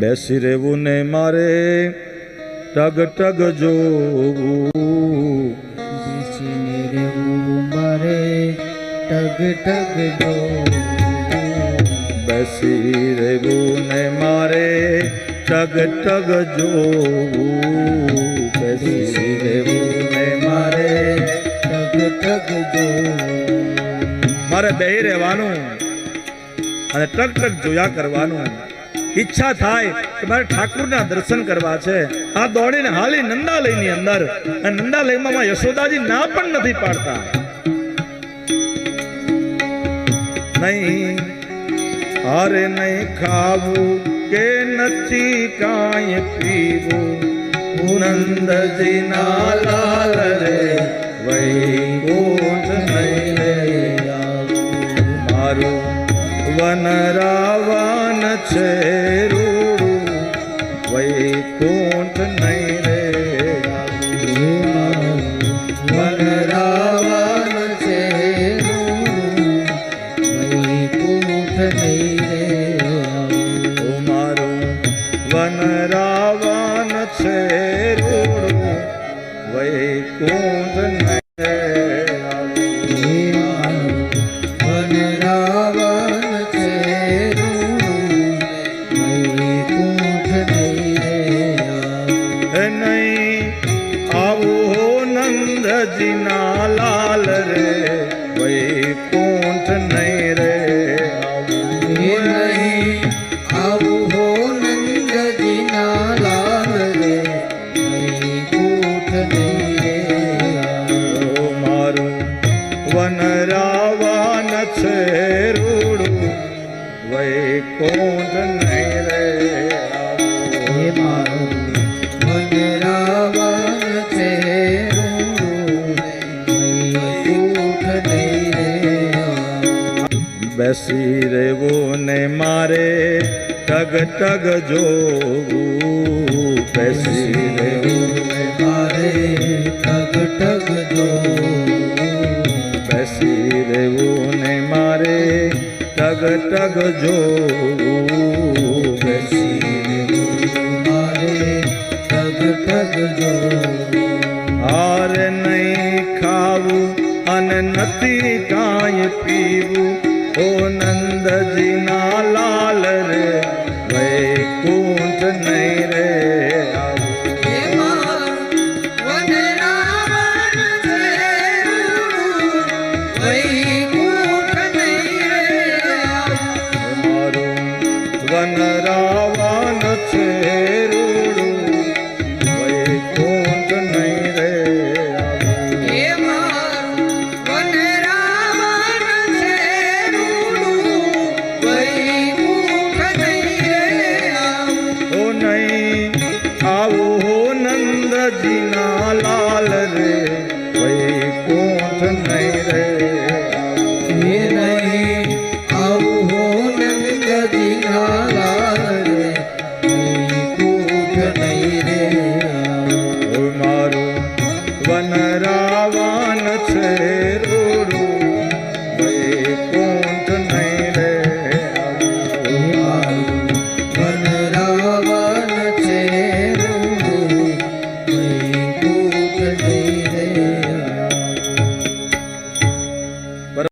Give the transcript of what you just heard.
બેસી રહેવું ને મારે ટગ ટગ જોવું. બેસીને રહેવું મારે ટગ ટગ જો બેસી રહેવું ને મારે ટગ ટગ જોવું. બેસી રહેવું ને મારે ટગ ટગ જો મારે બે રહેવાનું અને ટક ટક જોયા કરવાનું. ઈચ્છા થાય કે મારે ઠાકુરના દર્શન કરવા છે. આ દોડીને હાલી નંદાલયની અંદર. નંદાલયમાં યશોદાજી ના પણ નથી પાડતા. અરે નહીં ખાવું કે નથી કાંઈ પીવું. નંદજી ના લાલ રે, વૈકુંઠ નહીં મારું વન રાવણ છે રૂડું વૈકુંઠ નહીં રે. વન રાવણ છે વૈકુંઠ નહીં રે. મારું વન રાવણ રૂડું નંદજીના લાલ રે વૈકુંઠ નહીં રે. નહીં આવું હો નંદજીના લાલ રે વૈકુંઠ નહીં રે. મારું વન રાવણ છે રૂડું વૈકુંઠ નહીં બેસી રહેવું ને મારે ટગ ટગ જોવું. બેસી રહેવું ને મારે ટગ ટગ જોવું. બેસી રહેવું ને મારે ટગ ટગ જોવું. બેસી મારે ટગ ટગ જો હાર નહીં ખાવું અને નથી કાંઈ પીવું. ઓ નંદજીના અડીના લાલ રે.